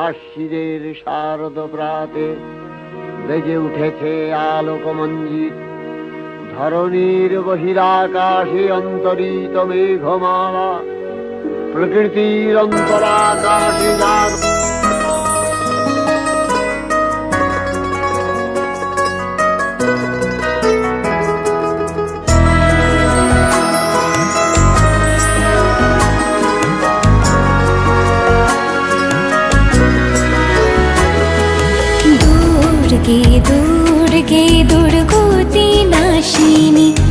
আশ্বিরের শারদ প্রাতে বেজে উঠেছে আলোক মঞ্জিত ধরণীর বহিরাকাশে অন্তরিত মেঘমালা প্রকৃতির অন্তরাকাশে দুর্গে দুর্গতি নাশিনী মহিষাসুর